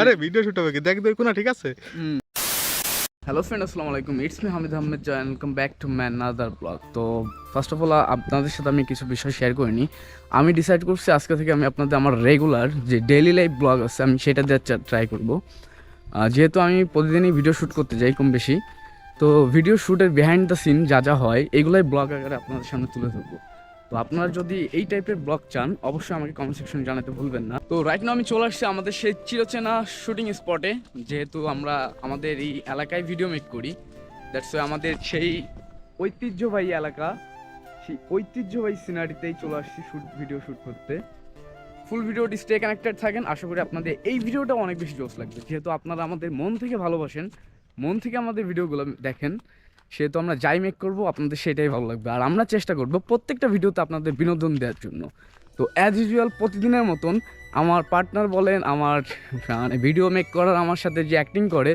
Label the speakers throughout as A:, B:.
A: আরে video shoot হবে দেখ দেখ ঠিক আছে?
B: হ্যালো ফ্রেন্ড আসসালামু আলাইকুম। It's me Hamid Ahmed Joy welcome back to man another blog তো ফার্স্ট অফ অল আপনাদের সাথে আমি কিছু বিষয় শেয়ার করিনি। আমি ডিসাইড করছি আজকে থেকে আমি আপনাদের আমার রেগুলার যে ডেইলি লাইফ ব্লগ আছে আমি সেটা দেওয়ার ট্রাই করব। যেহেতু আমি প্রতিদিনই ভিডিও শ্যুট করতে যাই কম বেশি তো ভিডিও শ্যুটের বিহাইন্ড দ্য সিন যা যা হয় এগুলাই ব্লগ আকারে আপনাদের সামনে তুলে ধরবো। তো আপনারা যদি এই টাইপের ব্লগ চান, অবশ্যই আমাকে কমেন্ট সেকশনে জানাতে ভুলবেন না। তো রাইট নাও আমি চলে আসছি আমাদের সেই চিরচেনা শুটিং স্পটে যেহেতু আমরা আমাদের এই এলাকায় ভিডিও মেক করি। দ্যাটস আমাদের সেই ঐতিহ্যবাহী এলাকা, সেই ঐতিহ্যবাহী সিনারিতেই চলে আসছি শুট ভিডিও শ্যুট করতে। ফুল ভিডিওটি স্টে কানেক্টেড থাকেন। আশা করি আপনাদের এই ভিডিওটা অনেক বেশি জোস লাগবে। যেহেতু আপনারা আমাদের মন থেকে ভালোবাসেন, মন থেকে আমাদের ভিডিওগুলো দেখেন। সেহেতু আমরা যাই মেক করব আপনাদের সেটাই ভালো লাগবে। আর আমরা চেষ্টা করব প্রত্যেকটা ভিডিওতে আপনাদের বিনোদন দেওয়ার জন্য। তো অ্যাজ ইউজুয়াল প্রতিদিনের মতন আমার পার্টনার বলেন আমার মানে ভিডিও মেক করার আমার সাথে যে অ্যাক্টিং করে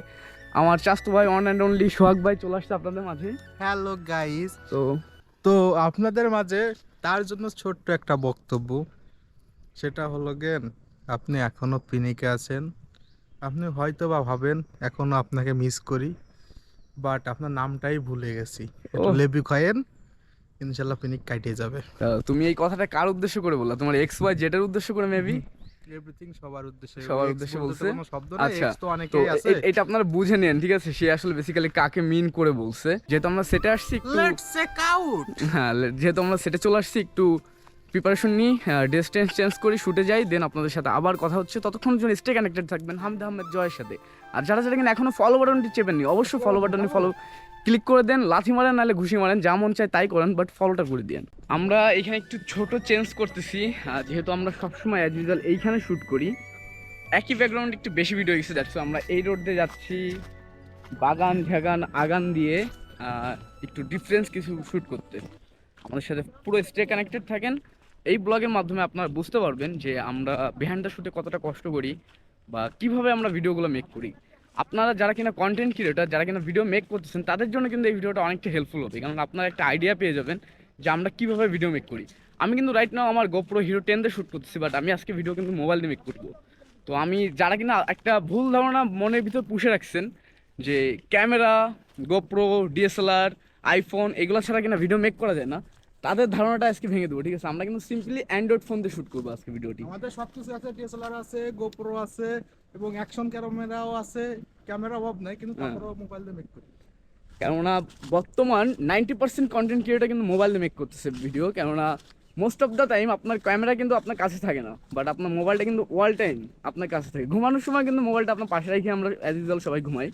B: আমার চাস্তু ভাই অন অ্যান্ড অনলি সোহাগ ভাই চলে আসছে আপনাদের মাঝে।
A: হ্যালো গাইস
B: তো
A: তো আপনাদের মাঝে তার জন্য ছোট্ট একটা বক্তব্য। সেটা হলো গেন আপনি এখনও পিনিকে আছেন। আপনি হয়তো বা ভাবেন এখনও আপনাকে মিস করি। বাট আপনার নামটাই ভুলে গেছি। লেবি খায়েন ইনশাল্লাহ পিনিক কাটিয়ে যাবে।
B: তুমি এই কথাটা কার উদ্দেশ্য করে বললা? তোমার এক্স ওয়াই জেটার উদ্দেশ্য করে মেবি
A: এভরিথিং সবার উদ্দেশ্যে।
B: সবার উদ্দেশ্যে বলছে? আচ্ছা,
A: তো
B: তো
A: অনেকেই আছে।
B: এটা আপনারা বুঝে নেন ঠিক আছে? সে আসলে বেসিক্যালি কাকে মিন করে বলছে? যেহেতু আমরা সেটে আসছি একটু
A: লেটস চেক আউট
B: হ্যাঁ যেহেতু আমরা সেটে চলে আসছি একটু প্রিপারেশন নিই ডিস্টেন্স চেঞ্জ করি শুটে যাই দেন আপনাদের সাথে আবার কথা হচ্ছে। ততক্ষণ জন্য স্টে কানেক্টেড থাকবেন হামদ আহমেদ জয়ের সাথে। আর যারা যারা কিনা এখনও ফলো বাটনটি চেপেননি, অবশ্যই ফলো বাটনে ফলো ক্লিক করে দেন, লাথি মারেন, নাহলে ঘুষি মারেন, যা মন চায় তাই করেন বাট ফলোটা করে দিন আমরা এখানে একটু ছোট চেঞ্জ করতেছি যেহেতু আমরা সবসময় অ্যাজ ইউজুয়াল এইখানে শ্যুট করি। একই ব্যাকগ্রাউন্ড একটু বেশি ভিডিও গেছে যাচ্ছে, আমরা এই রোড দিয়ে যাচ্ছি, বাগান ঝাগান আগান দিয়ে একটু ডিফারেন্স কিছু শ্যুট করতে। আমাদের সাথে পুরো স্টে কানেক্টেড থাকেন। এই ব্লগের মাধ্যমে আপনারা বুঝতে পারবেন যে আমরা বিহাইন্ড দ্য শুটে কতটা কষ্ট করি বা কীভাবে আমরা ভিডিওগুলো মেক করি। আপনারা যারা কিনা কন্টেন্ট ক্রিয়েটার যারা কিনা ভিডিও মেক করতেছেন, তাদের জন্য কিন্তু এই ভিডিওটা অনেকটা হেল্পফুল হবে। কারণ আপনারা একটা আইডিয়া পেয়ে যাবেন যে আমরা কীভাবে ভিডিও মেক করি। আমি কিন্তু রাইট নাও আমার গোপ্রো হিরো টেন দিয়ে শ্যুট করতেছি বাট আমি আজকে ভিডিও কিন্তু মোবাইল দিয়ে মেক করব। তো আমি যারা কিনা একটা ভুল ধারণা মনের ভিতর পুষে রাখছেন যে ক্যামেরা গোপ্রো ডিএসএলআর আইফোন এগুলো ছাড়া কিনা ভিডিও মেক করা যায় না তাদের ধারণাটা আজকে ভেঙে দেবো ঠিক আছে? আমরা কিন্তু সিম্পলি অ্যান্ড্রয়েড ফোন দিয়ে শ্যুট করব আজকে ভিডিওটি।
A: আমাদের সবকিছু আছে ডিএসএলআর আছে গোপ্রো আছে এবং অ্যাকশন ক্যামেরাও আছে ক্যামেরা অভাব নাই কিন্তু
B: হ্যাঁ।
A: তারপরেও মোবাইল দিয়ে মেক করি।
B: কেননা বর্তমান নাইনটি পার্সেন্ট কন্টেন্ট ক্রিয়েটার কিন্তু মোবাইল দিয়ে মেক করতেছে ভিডিও কেননা মোস্ট অফ দ্য টাইম আপনার ক্যামেরা কিন্তু আপনার কাছে থাকে না বাট আপনার মোবাইলটা কিন্তু অল টাইম আপনার কাছে থাকে। ঘুমানোর সময় কিন্তু মোবাইলটা আপনার পাশে রেখে আমরা অ্যাজ ইউজুয়াল সবাই ঘুমাই।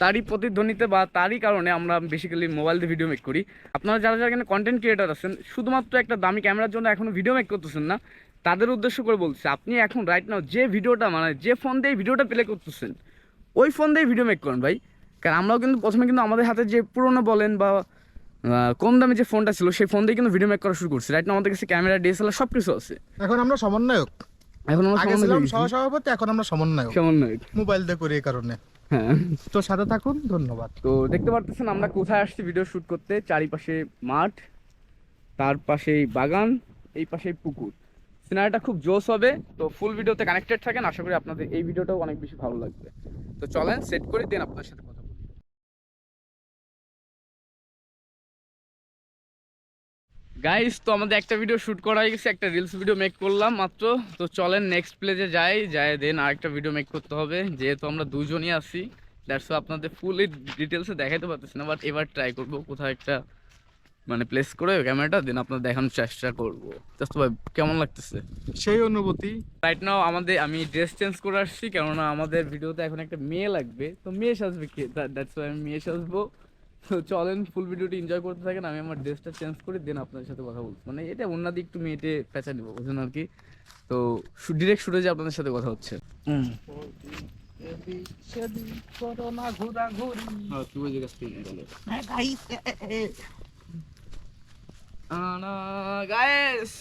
B: তারই প্রতিধ্বনিতে বা তারই কারণে আমরা বেসিক্যালি মোবাইল দিয়ে ভিডিও মেক করি। আপনারা যারা যারা এখানে কন্টেন্ট ক্রিয়েটার আছেন শুধুমাত্র একটা দামি ক্যামেরার জন্য এখনও ভিডিও মেক করতেছেন না তাদের উদ্দেশ্য করে বলছি আপনি এখন রাইট নাও যে ভিডিওটা মানে যে ফোন দিয়ে ভিডিওটা প্লে করতেছেন ওই ফোন দিয়ে ভিডিও মেক করেন ভাই। কারণ আমরাও কিন্তু প্রথমে কিন্তু আমাদের হাতে যে পুরোনো বলেন বা কম দামে যে ফোনটা ছিল সেই ফোন দিয়ে কিন্তু ভিডিও মেক করা শুরু করছি। রাইট না আমাদের কাছে ক্যামেরা ডিএসএলআর সব কিছু আছে।
A: এখন আমরা সমন্বয়ক।
B: এখন আমরা
A: আগে
B: সমন্বয়
A: সহসভাপতি এখন আমরা সমন্বয়ক।
B: সমন্বয়
A: মোবাইল দিয়ে করি এই কারণে।
B: হ্যাঁ।
A: তো সাথে থাকুন ধন্যবাদ।
B: তো দেখতে পারতেছেন আমরা কোথায় আসছি ভিডিও শুট করতে? চারিপাশে মাঠ তার পাশে বাগান এই পাশে পুকুর। সিনারিটা খুব জোস হবে তো ফুল ভিডিওতে কানেক্টেড থাকেন আশা করি আপনাদের এই ভিডিওটাও অনেক বেশি ভালো লাগবে। তো চলেন সেট করে দেন আপনার সাথে গাইস তো আমাদের একটা ভিডিও শুট করা হয়ে গেছে একটা রিলস ভিডিও মেক করলাম মাত্র। তো চলেন নেক্সট প্লেজে যাই যাই দেন আরেকটা ভিডিও মেক করতে হবে। যেহেতু আমরা দুজনই আছি দ্যাটস আপনাদের ফুলি ডিটেলসে দেখাইতে পারতেছি না বাট এবার ট্রাই করব কোথাও একটা মানে প্লেস করে ক্যামেরাটা দেন আপনার দেখানোর চেষ্টা করব। জাস্ট ভাই কেমন লাগতেছে?
A: সেই অনুভূতি।
B: রাইট নাও আমাদের আমি ড্রেস চেঞ্জ করে আসছি কেননা আমাদের ভিডিওতে এখন একটা মেয়ে লাগবে। তো মেয়ে সাজবে কে? দ্যাটস আমি মেয়ে সাজবো। তো চলেন ফুল ভিডিওটি এনজয় করতে থাকেন আমি আমার ড্রেসটা চেঞ্জ করে দেন আপনাদের সাথে কথা বলছি। মানে এটা অন্যদিকে একটু মেয়েটে পেঁচা নেব বুঝলেন আর কি? তো ডিরেক্ট শুটে যে আপনাদের সাথে কথা হচ্ছে। হুম। তুই ওই জায়গা থেকে গাইস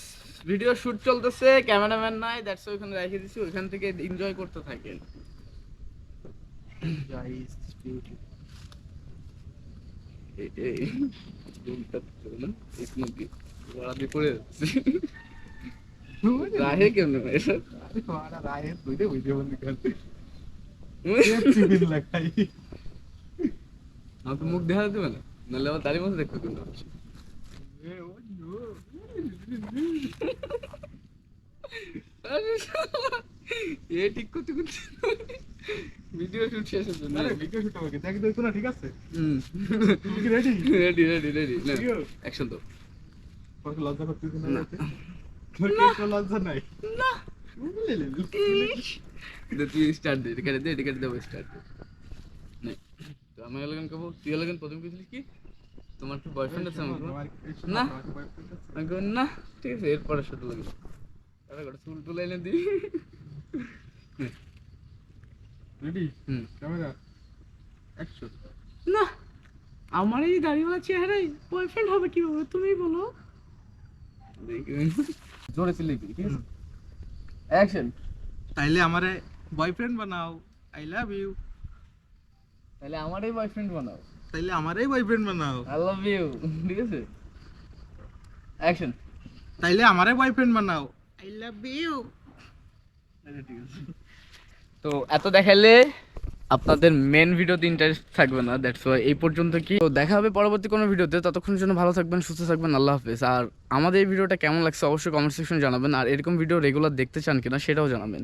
B: ভিডিও শুট চলতেছে ক্যামেরাম্যান নাই দ্যাটস ওইখানে রেখে দিছি ওইখান থেকে এনজয় করতে থাকেন। এই- এই দুলটা তো না, এই নাকি? ওরা দিয়ে পড়ে যাচ্ছে। রাহে কেমনে
A: রায়ের বুঝে বলি কেন চিবিন লাগাই
B: মুখ দেখা দেবে না নাহলে দাড়ি মতো দেখবে কিন্তু আরে এ ঠিক করতে করতে ভিডিও শুট শেষ হচ্ছে না?
A: ভিডিও শুট হবে দেখ দেখো না? ঠিক আছে?
B: হুম।
A: তুমি কি রেডি
B: রেডি রেডি রেডি না। অ্যাকশন
A: কি লজ্জা করতেছ না?
B: না।
A: তোর কি লজ্জা নাই?
B: না।
A: লে, লে।
B: দে তুই স্টার্ট দে টিকারে দে দেবো স্টার্ট দে। নে। তো আমি এলাকান কব তুই এলাকান প্রথম কিছু কি? তোমার কি বয়ফ্রেন্ড আছে আমার? না। আমি না ঠিক আছে এরপরে শুধু লাগে তারা করে চুল তুলে এনে দিই
A: রেডি
B: হুম।
A: ক্যামেরা অ্যাকশন
B: না আমার এই দাড়িওয়ালা চেহারাই বয়ফ্রেন্ড হবে কীভাবে? তুমি বলো। জোরে চিল্লি ঠিক আছে? অ্যাকশন
A: তাইলে আমারে বয়ফ্রেন্ড বানাও। আই লাভ ইউ
B: তাহলে আমারই বয়ফ্রেন্ড বানাও।
A: তাইলে আমারই বয়ফ্রেন্ড বানাও।
B: আই লাভ ইউ ঠিক আছে? অ্যাকশন
A: তাইলে আমারে বয়ফ্রেন্ড বানাও। আই লাভ ইউ
B: ঠিক আছে। তো এত দেখালে আপনাদের মেন ভিডিওতে ইন্টারেস্ট থাকবে না দ্যাটস ওয়াই এই পর্যন্ত কি। তো দেখা হবে পরবর্তী কোনো ভিডিওতে, ততক্ষণের জন্য ভালো থাকবেন, সুস্থ থাকবেন, আল্লাহ হাফেজ। আর আমাদের এই ভিডিওটা কেমন লাগছে অবশ্যই কমেন্ট সেকশন জানাবেন, আর এরকম ভিডিও রেগুলার দেখতে চান কিনা সেটাও জানাবেন।